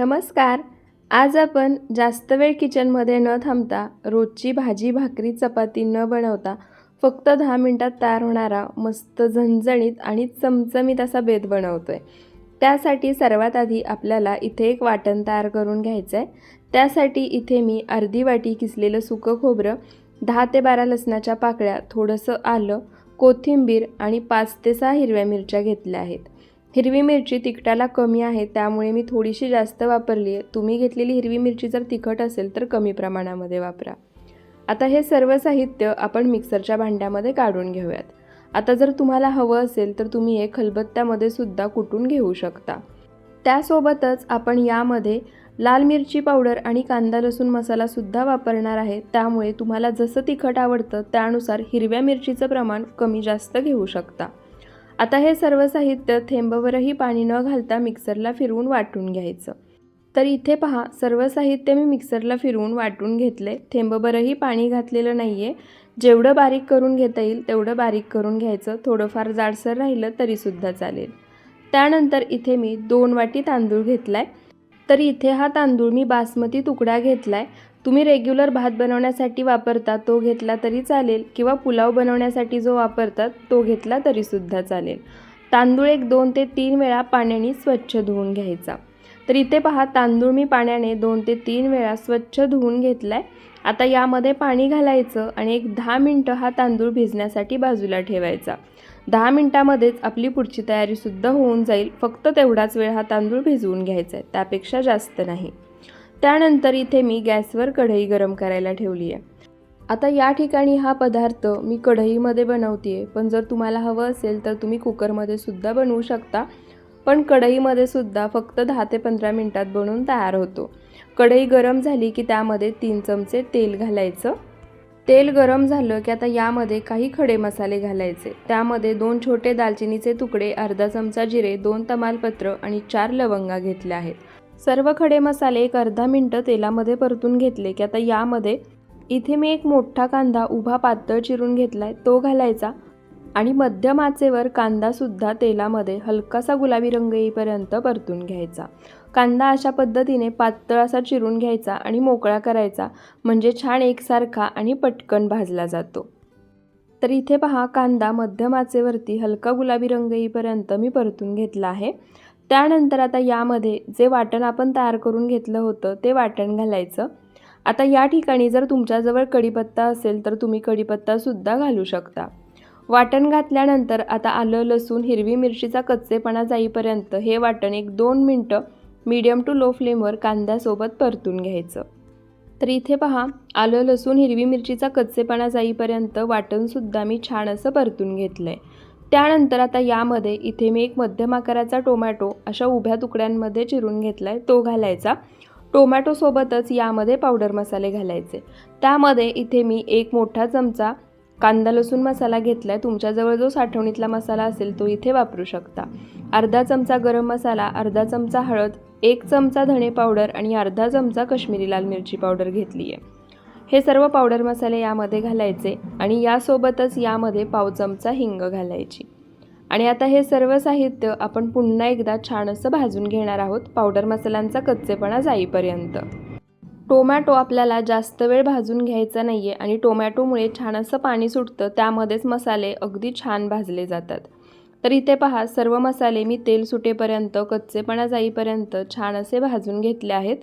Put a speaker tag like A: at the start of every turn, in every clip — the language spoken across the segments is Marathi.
A: नमस्कार. आज आपण जास्त वेळ किचनमध्ये न थांबता रोजची भाजी भाकरी चपाती न बनवता फक्त दहा मिनटात तयार होणारा मस्त झणझणीत आणि चमचमीत असा बेत बनवतो आहे त्यासाठी सर्वात आधी आपल्याला इथे एक वाटण तयार करून घ्यायचं आहे त्यासाठी इथे मी अर्धी वाटी किसलेलं सुकं खोबरं दहा ते बारा लसणाच्या पाकळ्या थोडंसं आलं कोथिंबीर आणि पाच ते सहा हिरव्या मिरच्या घेतल्या आहेत. हिरवी मिरची तिखटाला कमी आहे त्यामुळे मी थोडीशी जास्त वापरली आहे तुम्ही घेतलेली हिरवी मिरची जर तिखट असेल तर कमी प्रमाणामध्ये वापरा. आता हे सर्व साहित्य आपण मिक्सरच्या भांड्यामध्ये काढून घेऊयात. आता जर तुम्हाला हवं असेल तर तुम्ही हे खलबत्त्यामध्ये सुद्धा कुटून घेऊ शकता. त्यासोबतच आपण यामध्ये लाल मिरची पावडर आणि कांदा लसूण मसालासुद्धा वापरणार आहे. त्यामुळे तुम्हाला जसं तिखट आवडतं त्यानुसार हिरव्या मिरचीचं प्रमाण कमी जास्त घेऊ शकता. आता हे सर्व साहित्य थेंबवरही पाणी न घालता मिक्सरला फिरवून वाटून घ्यायचं. तर इथे पहा सर्व साहित्य मी मिक्सरला फिरवून वाटून घेतले. थेंबभरही पाणी घातलेलं नाही आहे जेवढं बारीक करून घेता येईल तेवढं बारीक करून घ्यायचं. थोडंफार जाडसर राहिलं तरीसुद्धा चालेल. त्यानंतर इथे मी दोन वाटी तांदूळ घेतला आहे तर इथे हा तांदूळ मी बासमती तुकडा घेतला आहे तुम्ही रेग्युलर भात बनवण्यासाठी वापरता तो घेतला तरी चालेल किंवा पुलाव बनवण्यासाठी जो वापरतात तो घेतला तरीसुद्धा चालेल. तांदूळ एक दोन ते तीन वेळा पाण्याने स्वच्छ धुवून घ्यायचा. तर इथे पहा तांदूळ मी पाण्याने दोन ते तीन वेळा स्वच्छ धुवून घेतला आहे आता यामध्ये पाणी घालायचं आणि एक दहा मिनटं हा तांदूळ भिजण्यासाठी बाजूला ठेवायचा. दहा मिनटामध्येच आपली पुढची तयारीसुद्धा होऊन जाईल. फक्त तेवढाच वेळ हा तांदूळ भिजवून घ्यायचा आहे. त्यापेक्षा जास्त नाही. त्यानंतर इथे मी गॅसवर कढई गरम करायला ठेवली आहे आता या ठिकाणी हा पदार्थ मी कढईमध्ये बनवते आहे पण जर तुम्हाला हवं असेल तर तुम्ही कुकरमध्ये सुद्धा बनवू शकता. पण कढईमध्ये सुद्धा फक्त दहा ते पंधरा मिनटात बनवून तयार होतो. कढई गरम झाली की त्यामध्ये तीन चमचे तेल घालायचं. तेल गरम झालं की आता यामध्ये काही खडे मसाले घालायचे. त्यामध्ये दोन छोटे दालचिनीचे तुकडे अर्धा चमचा जिरे दोन तमालपत्र आणि चार लवंगा घेतल्या आहेत. सर्व खडे मसाले एक अर्धा मिनटं तेलामध्ये परतून घेतले की आता यामध्ये इथे मी एक मोठा कांदा उभा पातळ चिरून घेतला आहे तो घालायचा. आणि मध्यम आचेवर कांदासुद्धा तेलामध्ये हलकासा गुलाबी रंग येईपर्यंत परतून घ्यायचा. कांदा अशा पद्धतीने पातळ असा चिरून घ्यायचा आणि मोकळा करायचा म्हणजे छान एकसारखा आणि पटकन भाजला जातो. तर इथे पहा कांदा मध्यम आचेवरती हलका गुलाबी रंग येईपर्यंत मी परतून घेतला आहे. त्यानंतर आता यामध्ये जे वाटण आपण तयार करून घेतलं होतं ते वाटण घालायचं. आता या ठिकाणी जर तुमच्याजवळ कढीपत्ता असेल तर तुम्ही कढीपत्तासुद्धा घालू शकता. वाटण घातल्यानंतर आता आलं लसूण हिरवी मिरचीचा कच्चेपणा जाईपर्यंत हे वाटण एक दोन मिनटं मीडियम टू लो फ्लेमवर कांद्यासोबत परतून घ्यायचं. तर इथे पहा आलं लसूण हिरवी मिरचीचा कच्चेपणा जाईपर्यंत वाटणसुद्धा मी छान असं परतून घेतलं आहे त्यानंतर आता यामध्ये इथे मी एक मध्यम आकाराचा टोमॅटो अशा उभ्या तुकड्यांमध्ये चिरून घेतला आहे तो घालायचा. टोमॅटोसोबतच यामध्ये पावडर मसाले घालायचे. त्यामध्ये इथे मी एक मोठा चमचा कांदा लसूण मसाला घेतला आहे तुमच्याजवळ जो साठवणीतला मसाला असेल तो इथे वापरू शकता. अर्धा चमचा गरम मसाला अर्धा चमचा हळद एक चमचा धणे पावडर आणि अर्धा चमचा कश्मीरी लाल मिरची पावडर घेतली आहे हे सर्व पावडर मसाले यामध्ये घालायचे आणि यासोबतच यामध्ये पाव चमचा हिंग घालायची. आणि आता हे सर्व साहित्य आपण पुन्हा एकदा छान असं भाजून घेणार आहोत पावडर मसाल्यांचा कच्चेपणा जाईपर्यंत. टोमॅटो आपल्याला जास्त वेळ भाजून घ्यायचा नाही आहे आणि टोमॅटोमुळे छान असं पाणी सुटतं त्यामध्येच मसाले अगदी छान भाजले जातात. तर इथे पहा सर्व मसाले मी तेल सुटेपर्यंत कच्चेपणा जाईपर्यंत छान असे भाजून घेतले आहेत.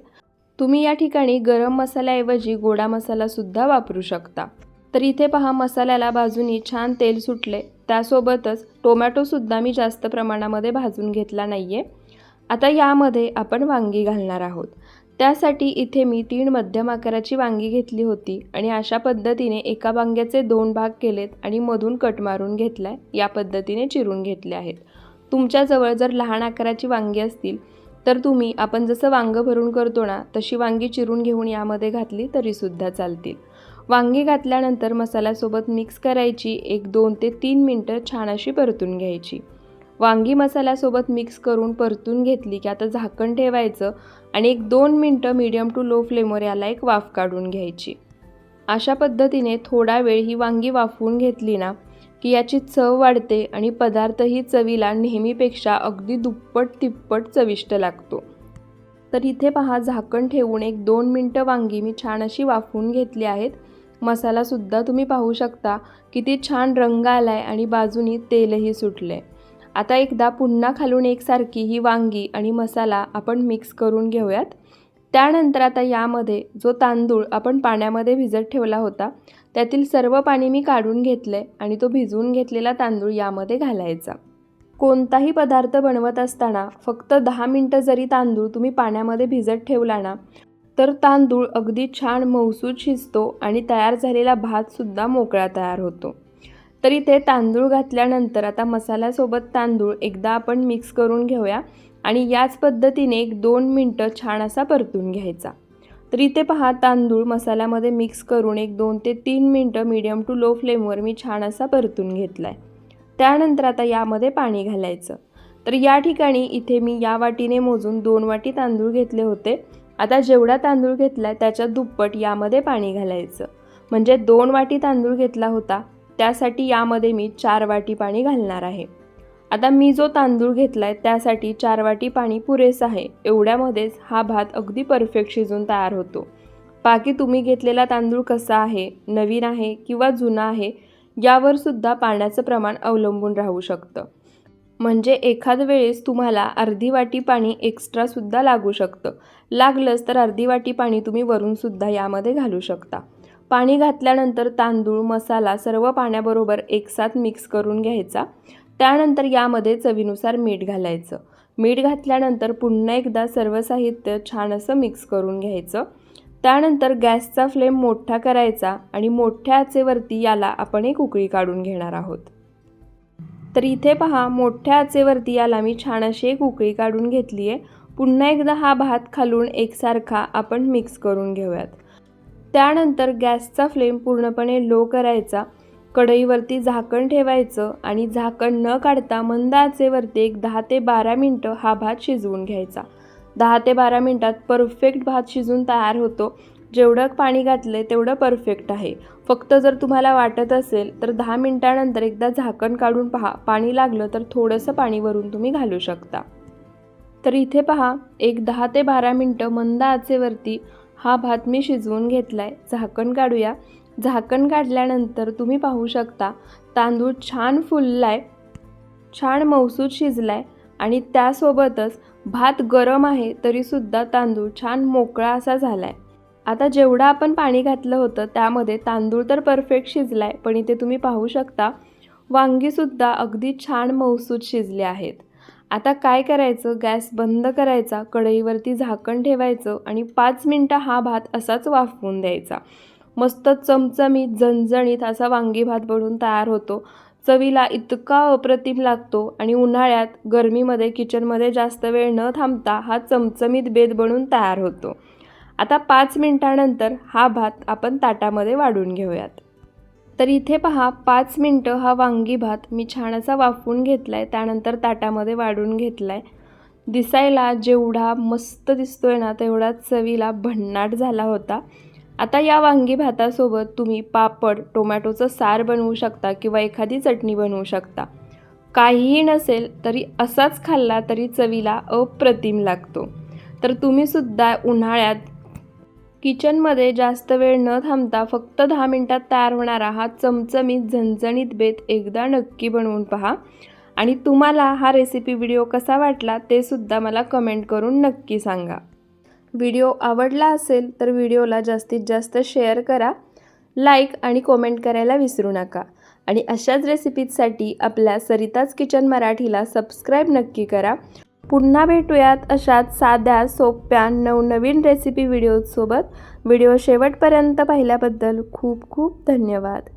A: तुम्ही या ठिकाणी गरम मसाल्याऐवजी गोडा मसालासुद्धा वापरू शकता. तर इथे पहा मसाल्याला भाजूनही छान तेल सुटले. त्यासोबतच टोमॅटोसुद्धा मी जास्त प्रमाणामध्ये भाजून घेतला नाही आहे आता यामध्ये आपण वांगी घालणार आहोत. त्यासाठी इथे मी तीन मध्यम आकाराची वांगी घेतली होती आणि अशा पद्धतीने एका वांग्याचे दोन भाग केलेत आणि मधून कट मारून घेतला आहे या पद्धतीने चिरून घेतले आहेत. तुमच्याजवळ जर लहान आकाराची वांगी असतील तर तुम्ही आपण जसं वांगं भरून करतो ना तशी वांगी चिरून घेऊन यामध्ये घातली तरीसुद्धा चालतील. वांगी घातल्यानंतर मसाल्यासोबत मिक्स करायची एक दोन ते तीन मिनटं छान अशी परतून घ्यायची. वांगी मसाल्यासोबत मिक्स करून परतून घेतली की आता झाकण ठेवायचं आणि एक दोन मिनटं मीडियम टू लो फ्लेमवर याला एक वाफ काढून घ्यायची. अशा पद्धतीने थोडा वेळ ही वांगी वाफवून घेतली ना की याची चव वाढते आणि पदार्थही चवीला नेहमीपेक्षा अगदी दुप्पट तिप्पट चविष्ट लागतो. तर इथे पहा झाकण ठेवून एक दोन मिनटं वांगी मी छान अशी वाफवून घेतली आहेत. मसालासुद्धा तुम्ही पाहू शकता किती छान रंग आला आहे आणि बाजूनी तेलही सुटलं आहे आता एकदा पुन्हा खालून एकसारखी ही वांगी आणि मसाला आपण मिक्स करून घेऊयात. त्यानंतर आता यामध्ये जो तांदूळ आपण पाण्यामध्ये भिजत ठेवला होता त्यातील सर्व पाणी मी काढून घेतलं आहे आणि तो भिजवून घेतलेला तांदूळ यामध्ये घालायचा. कोणताही पदार्थ बनवत असताना फक्त दहा मिनटं जरी तांदूळ तुम्ही पाण्यामध्ये भिजत ठेवला ना तर तांदूळ अगदी छान मौसूद शिजतो आणि तयार झालेला भातसुद्धा मोकळा तयार होतो. तर इथे तांदूळ घातल्यानंतर आता मसाल्यासोबत तांदूळ एकदा आपण मिक्स करून घेऊया. आणि याच पद्धतीने एक दोन मिनटं छान असा परतून घ्यायचा. तर इथे पहा तांदूळ मसाल्यामध्ये मिक्स करून एक दोन ते तीन मिनटं मीडियम टू लो फ्लेमवर मी छान असा परतून घेतला आहे त्यानंतर आता यामध्ये पाणी घालायचं. तर या ठिकाणी इथे मी या वाटीने मोजून दोन वाटी तांदूळ घेतले होते. आता जेवढा तांदूळ घेतला आहे त्याच्या दुप्पट यामध्ये पाणी घालायचं. म्हणजे दोन वाटी तांदूळ घेतला होता त्यासाठी यामध्ये मी चार वाटी पाणी घालणार आहे. आता मी जो तांदूळ घेतला आहे त्यासाठी चार वाटी पाणी पुरेसं आहे. एवढ्यामध्येच हा भात अगदी परफेक्ट शिजून तयार होतो. बाकी तुम्ही घेतलेला तांदूळ कसा आहे नवीन आहे किंवा जुना आहे यावर सुद्धा पाण्याचं प्रमाण अवलंबून राहू शकतं. म्हणजे एखाद वेळेस तुम्हाला अर्धी वाटी पाणी एक्स्ट्रासुद्धा लागू शकतं. लागलंच तर अर्धी वाटी पाणी तुम्ही वरूनसुद्धा यामध्ये घालू शकता. पाणी घातल्यानंतर तांदूळ मसाला सर्व पाण्याबरोबर एकसाथ मिक्स करून घ्यायचा. त्यानंतर यामध्ये चवीनुसार मीठ घालायचं. मीठ घातल्यानंतर पुन्हा एकदा सर्व साहित्य छान असं मिक्स करून घ्यायचं. त्यानंतर गॅसचा फ्लेम मोठा करायचा आणि मोठ्या आचेवरती याला आपण एक उकळी काढून घेणार आहोत. तर इथे पहा मोठ्या आचेवरती याला मी छान अशी एक उकळी काढून घेतली आहे पुन्हा एकदा हा भात खालून एकसारखा आपण मिक्स करून घेऊयात. त्यानंतर गॅसचा फ्लेम पूर्णपणे लो करायचा. कढईवरती झाकण ठेवायचं आणि झाकण न काढता मंद आचेवरती एक दहा ते बारा मिनटं हा भात शिजवून घ्यायचा. दहा ते बारा मिनटात परफेक्ट भात शिजून तयार होतो. जेवढं पाणी घातलं तेवढं परफेक्ट आहे. फक्त जर तुम्हाला वाटत असेल तर दहा मिनटानंतर एकदा झाकण काढून पहा. पाणी लागलं तर थोडंसं पाणी वरून तुम्ही घालू शकता. तर इथे पहा एक दहा ते बारा मिनटं मंद आचेवरती हा भात मी शिजवून घेतला आहे झाकण काढूया. झाकण काढल्यानंतर तुम्ही पाहू शकता तांदूळ छान फुललाय छान मौसूद शिजलाय आणि त्यासोबतच भात गरम आहे तरीसुद्धा तांदूळ छान मोकळा असा झाला आहे आता जेवढं आपण पाणी घातलं होतं त्यामध्ये तांदूळ तर परफेक्ट शिजला आहे पण इथे तुम्ही पाहू शकता वांगीसुद्धा अगदी छान मौसूद शिजले आहेत. आता काय करायचं? गॅस बंद करायचा कढईवरती झाकण ठेवायचं आणि पाच मिनटं हा भात असाच वाफवून द्यायचा. मस्त चमचमीत झणझणीत असा वांगी भात बनून तयार होतो. चवीला इतका अप्रतिम लागतो आणि उन्हाळ्यात गरमीमध्ये किचनमध्ये जास्त वेळ न थांबता हा चमचमीत बेद बनून तयार होतो. आता पाच मिनटानंतर हा भात आपण ताटामध्ये वाढून घेऊयात. तर इथे पहा पाच मिनटं हा वांगी भात मी छान असा वाफवून घेतला आहे त्यानंतर ताटामध्ये वाढून घेतला आहे दिसायला जेवढा मस्त दिसतोय ना तेवढा चवीला भन्नाट झाला होता. आता या वांगी भातासोबत तुम्ही पापड टोमॅटोचं सार बनवू शकता किंवा एखादी चटणी बनवू शकता. काहीही नसेल तरी असाच खाल्ला तरी चवीला अप्रतिम लागतो. तर तुम्हीसुद्धा उन्हाळ्यात किचनमध्ये जास्त वेळ न थांबता फक्त दहा मिनटात तयार होणारा हा चमचमीत झणझणीत बेत एकदा नक्की बनवून पहा. आणि तुम्हाला हा रेसिपी व्हिडिओ कसा वाटला ते सुद्धा मला कमेंट करून नक्की सांगा. व्हिडिओ आवडला असेल तर व्हिडिओला जास्तीत जास्त शेअर करा लाईक आणि कॉमेंट करायला विसरू नका. आणि अशाच रेसिपीजसाठी आपल्या सरिताज किचन मराठीला सबस्क्राईब नक्की करा. पुन्हा भेटूयात अशाच साध्या सोप्या नवनवीन रेसिपी व्हिडिओजसोबत व्हिडिओ शेवटपर्यंत पाहिल्याबद्दल खूप खूप धन्यवाद.